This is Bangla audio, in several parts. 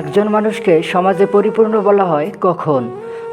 একজন মানুষকে সমাজে পরিপূর্ণ বলা হয় কখন।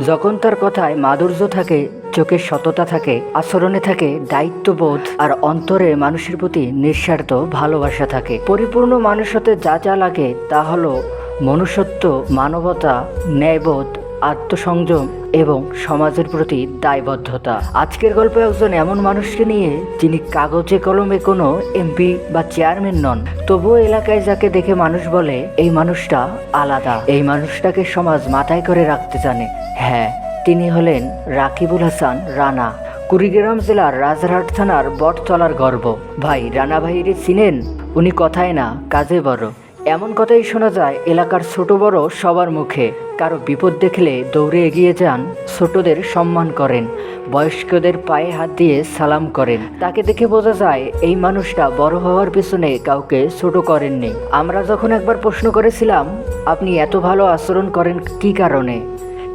যখন তার কথায় মাধুর্য থাকে, চোখের সততা থাকে, আচরণে থাকে দায়িত্ববোধ, আর অন্তরে মানুষের প্রতি নিঃস্বার্থ ভালোবাসা থাকে। পরিপূর্ণ মানুষ হতে যা যা লাগে তা হলো মনুষ্যত্ব, মানবতা, ন্যায়বোধ আত্মসংযম এবং সমাজের প্রতি দায়বদ্ধতা। আজকের গল্পে একজন এমন মানুষকে নিয়ে যিনি কাগজে কলমে কোনো এমপি বা চেয়ারম্যান নন, তবুও এলাকায় যাকে দেখে মানুষ বলে, এই মানুষটা আলাদা। এই মানুষটাকে সমাজ মাথায় করে রাখতে জানে। হ্যাঁ তিনি হলেন রাকিবুল হাসান রানা। কুড়িগ্রাম জেলার রাজারহাট থানার বটতলার গর্ব। ভাই, রানা ভাইরে চিনেন? উনি কথায় না, কাজে বড়। এমন কথাই শোনা যায় এলাকার ছোট বড় সবার মুখে। কারও বিপদ দেখলে দৌড়ে এগিয়ে যান, ছোটদের সম্মান করেন, বয়স্কদের পায়ে হাত দিয়ে সালাম করেন। তাকে দেখে বোঝা যায়, এই মানুষটা বড় হওয়ার পিছনে কাউকে ছোট করেননি। আমরা যখন একবার প্রশ্ন করেছিলাম, আপনি এত ভালো আচরণ করেন কি কারণে?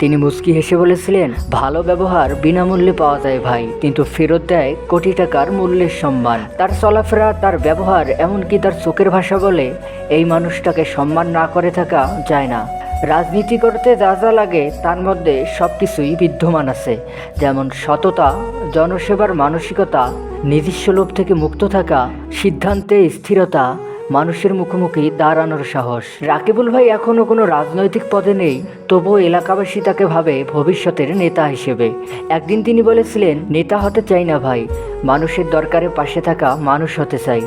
তিনি মুচকি হেসে বলেছিলেন, ভালো ব্যবহার বিনামূল্যে পাওয়া যায় ভাই, কিন্তু ফেরত দেয় কোটি টাকার মূল্যের সম্মান। তার চলাফেরা, তার ব্যবহার, এমনকি তার চোখের ভাষা বলে এই মানুষটাকে সম্মান না করে থাকা যায় না। রাজনীতি করতে যা যা লাগে, তার মধ্যে সব কিছুই বিদ্যমান আছে। যেমন সততা, জনসেবার মানসিকতা, নিজস্ব লোভ থেকে মুক্ত থাকা, সিদ্ধান্তে স্থিরতা মানুষের মুখোমুখি দাঁড়ানোর সাহস। রাকিবুল ভাই এখনও কোনো রাজনৈতিক পদে নেই, তবুও এলাকাবাসী তাকে ভাবে ভবিষ্যতের নেতা হিসেবে। একদিন তিনি বলেছিলেন, নেতা হতে চাই না ভাই, মানুষের দরকারে পাশে থাকা মানুষ হতে চাই।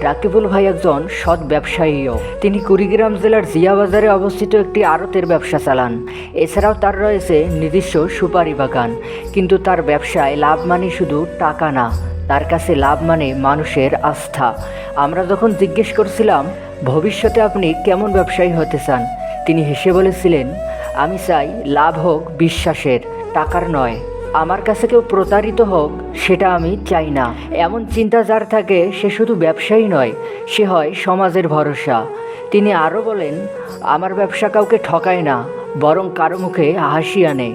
রাকিবুল ভাই একজন সৎ ব্যবসায়ীও। তিনি কুড়িগ্রাম জেলার জিয়াবাজারে অবস্থিত একটি আড়তের ব্যবসা চালান। এছাড়াও তার রয়েছে নিজস্ব সুপারি বাগান। কিন্তু তার ব্যবসায় লাভ মানে শুধু টাকা না, তার কাছে লাভ মানে মানুষের আস্থা। আমরা যখন জিজ্ঞেস করছিলাম, ভবিষ্যতে আপনি কেমন ব্যবসায়ী হতে চান? তিনি হেসে বলেছিলেন, আমি চাই লাভ হোক বিশ্বাসের, টাকার নয়। আমার কাছে কেউ প্রতারিত হোক, সেটা আমি চাই না। এমন চিন্তা যার থাকে, সে শুধু ব্যবসায়ী নয়, সে হয় সমাজের ভরসা। তিনি আরও বলেন, আমার ব্যবসা কাউকে ঠকায় না। বরং কারও মুখে হাসি আনে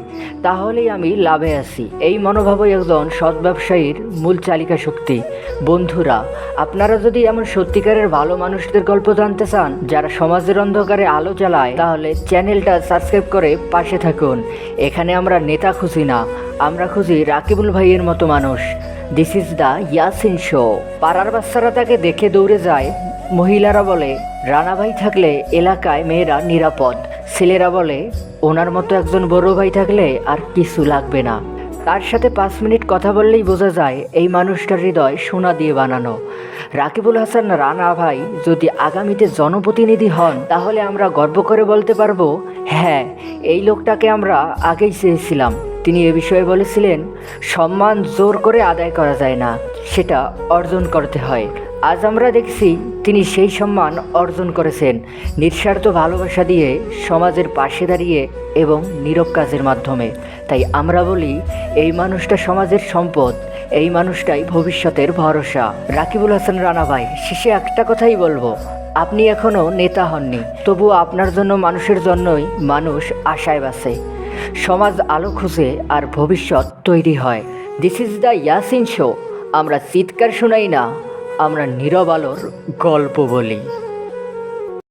তাহলেই আমি লাভে আছি। এই মনোভাবই একজন সৎ ব্যবসায়ীর মূল চালিকা শক্তি। বন্ধুরা, আপনারা যদি এমন সত্যিকারের ভালো মানুষদের গল্প জানতে চান, যারা সমাজের অন্ধকারে আলো চালায় তাহলে চ্যানেলটা সাবস্ক্রাইব করে পাশে থাকুন। এখানে আমরা নেতা খুঁজি না, আমরা খুঁজি রাকিবুল ভাইয়ের মতো মানুষ। This is the Yasin show পাড়ার বাচ্চারা তাকে দেখে দৌড়ে যায়, মহিলারা বলে, রানা ভাই থাকলে এলাকায় মেয়েরা নিরাপদ। ছেলেরা বলে, ওনার মতো একজন বড় ভাই থাকলে আর কিছু লাগবে না। তার সাথে পাঁচ মিনিট কথা বললেই বোঝা যায়, এই মানুষটার হৃদয় সোনা দিয়ে বানানো। রাকিবুল হাসান, রানা ভাই, যদি আগামীতে জনপ্রতিনিধি হন, তাহলে আমরা গর্ব করে বলতে পারব হ্যাঁ এই লোকটাকে আমরা আগেই চেয়েছিলাম। তিনি এ বিষয়ে বলেছিলেন, সম্মান জোর করে আদায় করা যায় না, সেটা অর্জন করতে হয়। আজ আমরা দেখছি তিনি সেই সম্মান অর্জন করেছেন, নিঃস্বার্থ ভালোবাসা দিয়ে সমাজের পাশে দাঁড়িয়ে এবং নীরব কাজের মাধ্যমে। তাই আমরা বলি, এই মানুষটা সমাজের সম্পদ, এই মানুষটাই ভবিষ্যতের ভরসা। রাকিবুল হাসান রানা ভাই, শেষে একটা কথাই বলব, আপনি এখনও নেতা হননি তবুও আপনার জন্য মানুষের জন্যই মানুষ আশায় বাসে সমাজ আলো খুঁজে আর ভবিষ্যৎ তৈরি হয়। This is the Yasin show আমরা চিৎকার শোনাই না। আমরা নীরব আলোর গল্প বলি।